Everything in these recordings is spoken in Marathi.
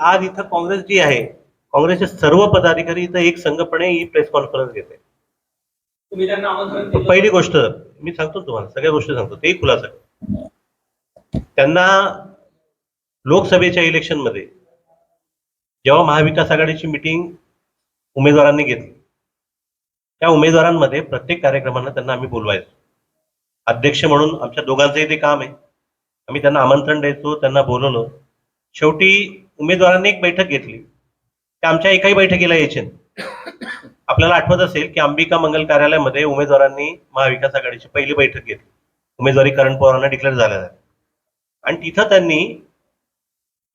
आज इथं काँग्रेस जी आहे काँग्रेसचे सर्व पदाधिकारी इथं एक संघपणे ही प्रेस कॉन्फरन्स घेते. पहिली गोष्ट मी सांगतो तुम्हाला सगळ्या गोष्टी सांगतो ते खुलासा. त्यांना लोकसभेच्या इलेक्शनमध्ये जेव्हा महाविकास आघाडीची मिटिंग उमेदवारांनी घेतली त्या उमेदवारांमध्ये प्रत्येक कार्यक्रमांना त्यांना आम्ही बोलवायचो. अध्यक्ष म्हणून आमच्या दोघांचंही ते काम आहे. आम्ही त्यांना आमंत्रण द्यायचो त्यांना बोलवलं. शेवटी उमेदवारांनी एक बैठक घेतली. ते आमच्या एकाही बैठकीला यायचे आपल्याला आठवत असेल की अंबिका मंगल कार्यालयामध्ये उमेदवारांनी महाविकास आघाडीची पहिली बैठक घेतली. उमेदवारी करण पवारांना डिक्लेअर झाल्या आणि तिथं त्यांनी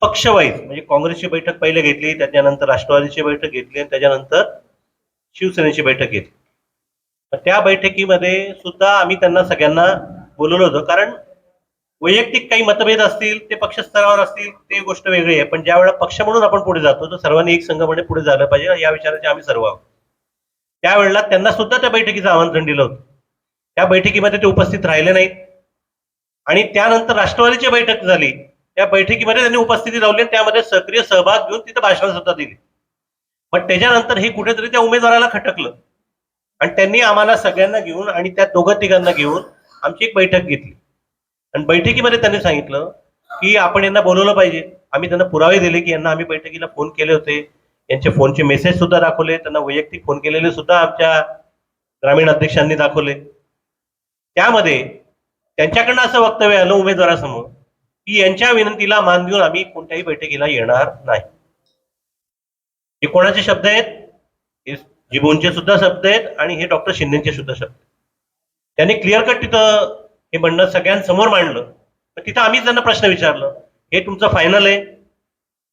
पक्षवाईज म्हणजे काँग्रेसची बैठक पहिले घेतली त्याच्यानंतर राष्ट्रवादीची बैठक घेतली आणि त्याच्यानंतर शिवसेनेची बैठक घेतली. त्या बैठकीमध्ये सुद्धा आम्ही त्यांना सगळ्यांना बोलवलं होतं. कारण वैयक्तिक काही मतभेद असतील ते पक्ष स्तरावर असतील ते गोष्ट वेगळी आहे. पण ज्या वेळा पक्ष म्हणून आपण पुढे जातो तर सर्वांनी एक संघपणे पुढे झालं पाहिजे. या विचाराचे आम्ही सर्व आहोत. त्यावेळेला त्यांना सुद्धा त्या बैठकीचं आमंत्रण दिलं होतं. त्या बैठकीमध्ये ते उपस्थित राहिले नाहीत. आणि त्यानंतर राष्ट्रवादीची बैठक झाली. त्या बैठकीमध्ये त्यांनी उपस्थिती लावली आणि त्यामध्ये सक्रिय सहभाग घेऊन तिथे भाषण सुद्धा दिली. पण त्याच्यानंतर हे कुठेतरी त्या उमेदवाराला खटकलं. आणि त्यांनी आम्हाला सगळ्यांना घेऊन आणि त्या दोघं तिघांना घेऊन आमची एक बैठक घेतली. आणि बैठकीमध्ये त्यांनी सांगितलं की आपण यांना बोलवलं पाहिजे. आम्ही त्यांना पुरावे दिले की यांना आम्ही बैठकीला फोन केले होते. यांचे फोनचे मेसेज सुद्धा दाखवले. त्यांना वैयक्तिक फोन केलेले सुद्धा आमच्या ग्रामीण अध्यक्षांनी दाखवले. त्यामध्ये त्यांच्याकडनं असं वक्तव्य आलं उमेदवारासमोर की यांच्या विनंतीला मान देऊन आम्ही कोणत्याही बैठकीला येणार नाही. हे कोणाचे शब्द आहेत? हे जिबोनचे सुद्धा शब्द आहेत आणि हे डॉक्टर शिंदेचे सुद्धा शब्द आहेत. त्यांनी क्लिअर कट तिथं हे म्हणणं सगळ्यांसमोर मांडलं. तर तिथं आम्हीच त्यांना प्रश्न विचारलं. हे तुमचं फायनल आहे.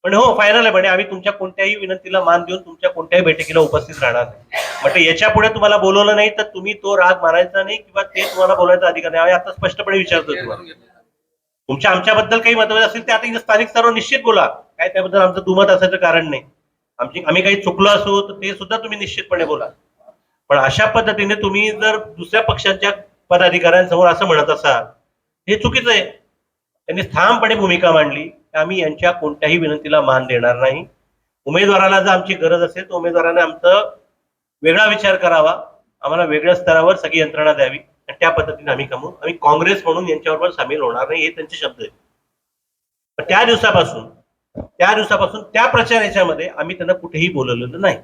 पण हो फायनल आहे म्हणे. आम्ही तुमच्या कोणत्याही विनंतीला मान देऊन तुमच्या कोणत्याही बैठकीला उपस्थित राहणार नाही. याच्यापुढे तुम्हाला बोलवलं नाही तर तुम्ही तो राग मारायचा नाही किंवा ते तुम्हाला बोलायचा अधिकार नाही. आम्ही आता स्पष्टपणे विचारतो तुम्हाला. तुमच्या आमच्याबद्दल काही मतभेद असतील ते आता इथं स्थानिक सर्व निश्चित बोला. काय त्याबद्दल आमचं दुमत असायचं कारण नाही. आमची आम्ही काही चुकलो असो तर ते सुद्धा तुम्ही निश्चितपणे बोला. पण अशा पद्धतीने तुम्ही जर दुसऱ्या पक्षाच्या पदाधिकाऱ्यांसमोर असं म्हणत असाल हे चुकीचं आहे. त्यांनी ठामपणे भूमिका मांडली. की आम्ही यांच्या कोणत्याही विनंतीला मान देणार नाही. उमेदवाराला जर आमची गरज असेल तर उमेदवाराने आमचं वेगळा विचार करावा. आम्हाला वेगळ्या स्तरावर सगळी यंत्रणा द्यावी. आणि त्या पद्धतीने आम्ही कमवू. आम्ही काँग्रेस म्हणून यांच्याबरोबर सामील होणार नाही हे त्यांचे शब्द आहेत. त्या दिवसापासून त्या दिवसापासून त्या प्रचार याच्यामध्ये आम्ही त्यांना कुठेही बोलवलेलं नाही.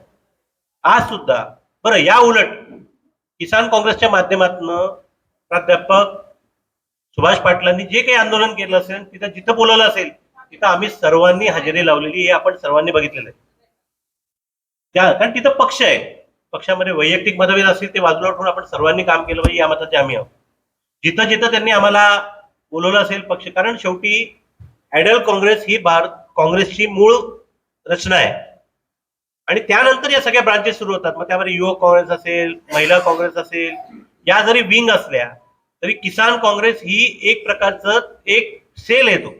आज सुद्धा बरं या उलट किसान काँग्रेसच्या माध्यमातून प्राध्यापक सुभाष पाटलांनी जे काही आंदोलन केलं असेल तिथं जिथं बोलवलं असेल तिथं आम्ही सर्वांनी हजेरी लावलेली हे आपण सर्वांनी बघितलेलं आहे. त्या कारण तिथं पक्ष आहे. पक्षामध्ये वैयक्तिक मतभेद असतील ते बाजूला ठेवून आपण सर्वांनी काम केलं पाहिजे या मताचे आम्ही आहोत. जिथं जिथं त्यांनी आम्हाला बोलवलं असेल पक्ष कारण शेवटी अॅडल काँग्रेस ही भारत काँग्रेसची मूळ रचना आहे. आणि त्यानंतर या सगळ्या ब्रांचेस सुरू होतात. मग त्यामध्ये युवक काँग्रेस असेल महिला काँग्रेस असेल या जरी विंग असल्या तरी किसान काँग्रेस ही एक प्रकारचं एक सेल येतो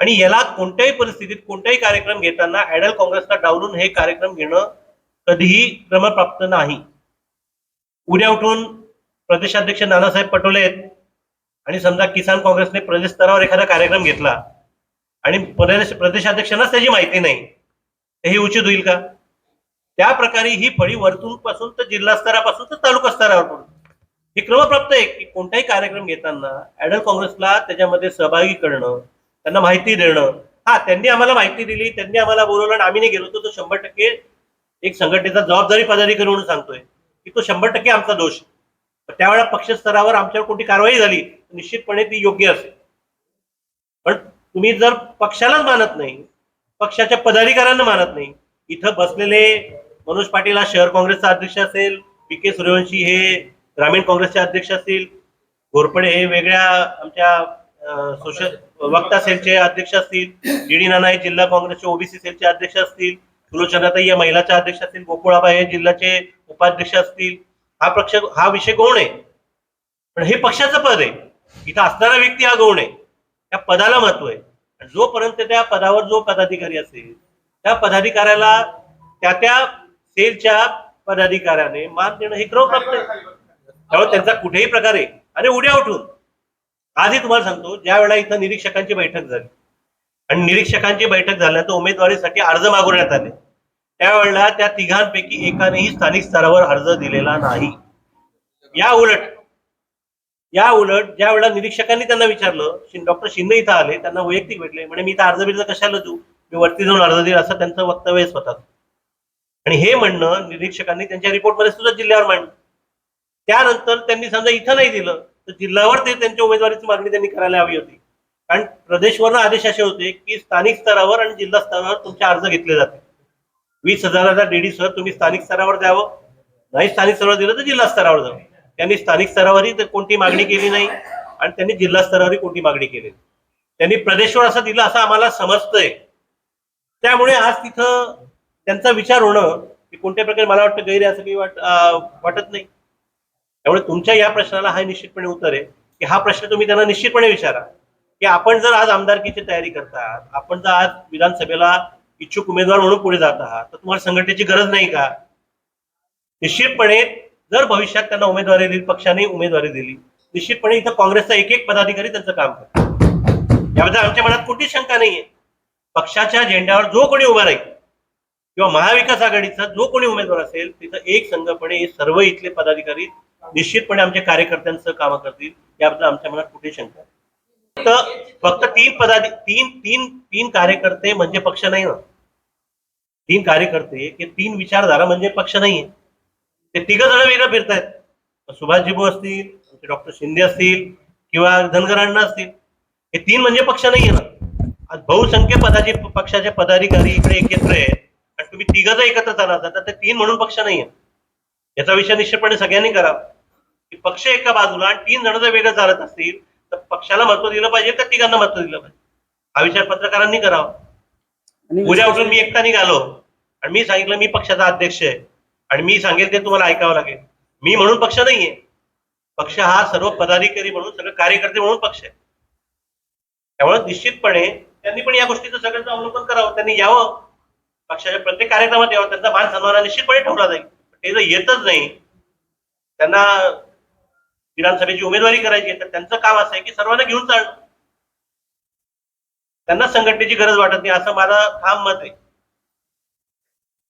आणि याला कोणत्याही परिस्थितीत कोणताही कार्यक्रम घेताना ऍडल काँग्रेसला डावलून हे कार्यक्रम घेणं कधीही क्रमप्राप्त नाही. उद्या उठून प्रदेशाध्यक्ष नानासाहेब पटोले आहेत आणि समजा किसान काँग्रेसने प्रदेश स्तरावर एखादा कार्यक्रम घेतला आणि प्रदेश प्रदेशाध्यक्षांनाच त्याची माहिती नाही हे उचित होईल का? त्या प्रकारे ही फळी वरतून पासून तर जिल्हा स्तरापासून तर तालुका स्तरावर हे क्रमप्राप्त आहे की कोणताही कार्यक्रम घेताना ऍडल काँग्रेसला त्याच्यामध्ये सहभागी करणं त्यांना माहिती देणं. हा त्यांनी आम्हाला माहिती दिली त्यांनी आम्हाला बोलवलं आणि आम्ही नाही गेलो तर तो शंभर टक्के एक संघटनेचा जबाबदारी पदाधिकारी म्हणून सांगतोय की तो शंभर टक्के आमचा दोष त्यावेळा त्यावेळेला पक्ष स्तरावर आमच्यावर कोणती कारवाई झाली निश्चितपणे ती योग्य असेल. पण तुम्ही जर पक्षालाच मानत नाही पक्षाच्या पदाधिकाऱ्यांना मानत नाही इथं बसलेले मनोज पाटील हा शहर काँग्रेसचा अध्यक्ष असेल पी के सूर्यवंशी हे ग्रामीण काँग्रेसचे अध्यक्ष असतील घोरपडे हे वेगळ्या आमच्या सोशल वक्ता सेलचे अध्यक्ष असतील डी डी नाना हे जिल्हा काँग्रेसचे ओबीसी सेलचे अध्यक्ष असतील सुलोचनाताई या महिलाच्या अध्यक्ष असतील गोकुळाबा हे जिल्ह्याचे उपाध्यक्ष असतील. हा पक्ष हा विषय गौण आहे? पण हे पक्षाचं पद आहे. इथं असणारा व्यक्ती हा गौण आहे? त्या पदाला महत्त्व आहे. आणि जोपर्यंत त्या पदावर जो पदाधिकारी असेल त्या पदाधिकाऱ्याला त्या त्या सेलच्या पदाधिकाऱ्याने मान देणं हे क्रमप्राप्त आहे त्यामुळे त्यांचा कुठेही प्रकारे आणि उड्या उठून. आजही तुम्हाला सांगतो ज्या वेळेला इथं निरीक्षकांची बैठक झाली. आणि निरीक्षकांची बैठक झाल्यानंतर उमेदवारीसाठी अर्ज मागवण्यात आले. त्यावेळेला त्या तिघांपैकी एकानेही स्थानिक स्तरावर अर्ज दिलेला नाही. या उलट या उलट ज्या वेळेला निरीक्षकांनी त्यांना विचारलं डॉक्टर शिंदे इथं आले त्यांना वैयक्तिक भेटले म्हणजे मी इथं अर्ज बिर्ज कशाला देऊ? मी वरती जाऊन अर्ज देईल असं त्यांचं वक्तव्य स्वतः आणि हे म्हणणं निरीक्षकांनी त्यांच्या रिपोर्टमध्ये सुद्धा जिल्ह्यावर मांडलं. त्यानंतर त्यांनी समजा इथं नाही दिलं तर जिल्ह्यावर ते त्यांच्या उमेदवारीची मागणी त्यांनी करायला हवी होती. कारण प्रदेशवरनं आदेश असे होते की स्थानिक स्तरावर आणि जिल्हा स्तरावर तुमचे अर्ज घेतले जाते वीस हजाराचा डीडी सर तुम्ही स्थानिक स्तरावर द्यावं. नाही स्थानिक स्तरावर दिलं तर जिल्हा स्तरावर जावं त्यांनी स्थानिक स्तरावरही कोणती मागणी केली नाही आणि त्यांनी जिल्हा स्तरावरही कोणती मागणी केली नाही. त्यांनी प्रदेशवर असं दिलं असं आम्हाला समजतंय. त्यामुळे आज तिथं त्यांचा विचार होणं की कोणत्या प्रकारे मला वाटतं गैर असं काही वाट वाटत नाही. त्यामुळे तुमच्या या प्रश्नाला हा निश्चितपणे उत्तर आहे. की हा प्रश्न तुम्ही त्यांना निश्चितपणे विचारा. की आपण जर आज आमदारकीची तयारी करतात आपण जर आज विधानसभेला इच्छुक उमेदवार म्हणून पुढे जात आहात तर तुम्हाला संघटनेची गरज नाही का? निश्चितपणे जर भविष्यात त्यांना उमेदवारी दिली पक्षाने उमेदवारी दिली निश्चितपणे इथं काँग्रेसचा एक एक पदाधिकारी त्यांचं काम करतो याबद्दल आमच्या मनात कोणतीच शंका नाहीये. पक्षाच्या झेंड्यावर जो कोणी उभा राहील किंवा महाविकास आघाडीचा जो कोणी उमेदवार असेल तिथं एक संघपणे हे सर्व इथले पदाधिकारी निश्चितपणे आमच्या कार्यकर्त्यांचं काम करतील. याबद्दल आमच्या मनात कुठे शंका तर फक्त फक्त तीन पदाधिक तीन तीन तीन कार्यकर्ते म्हणजे पक्ष नाही ना? तीन कार्यकर्ते हे तीन विचारधारा म्हणजे पक्ष नाहीये. ते तिघ जण वेगळं फिरतायत. सुभाषजीबू असतील आमचे डॉक्टर शिंदे असतील किंवा धनगरांना असतील. हे तीन म्हणजे पक्ष नाहीये ना? आज बहुसंख्य पदाचे पक्षाचे पदाधिकारी इकडे एकत्र आहेत. तुम्ही तिघ जर एकत्र चालत असाल तर ते तीन म्हणून पक्ष नाहीये. याचा विचार निश्चितपणे सगळ्यांनी करावा. की पक्ष एका बाजूला आणि तीन जण जर वेगळं चालत असतील तर पक्षाला महत्त्व दिलं पाहिजे तर तिघांना महत्त्व दिलं पाहिजे. हा विचार पत्रकारांनी करावा. उद्या उठून मी एकटा निघालो आणि मी सांगितलं मी पक्षाचा अध्यक्ष आहे. आणि मी सांगेल ते तुम्हाला ऐकावं लागेल. मी म्हणून पक्ष नाहीये. पक्ष हा सर्व पदाधिकारी म्हणून सगळे कार्यकर्ते म्हणून पक्ष आहे. त्यामुळे निश्चितपणे त्यांनी पण या गोष्टीचं सगळ्यांचं अवलोकन करावं. त्यांनी यावं. पक्षाच्या प्रत्येक कार्यक्रमात यावं त्यांचा मान सन्मान निश्चितपणे ठेवला जाईल. ते जर येतच नाही त्यांना विधानसभेची उमेदवारी करायची आहे तर त्यांचं काम असं आहे की सर्वांना घेऊन चालणं. त्यांना संघटनेची गरज वाटत नाही असं माझं ठाम मत आहे.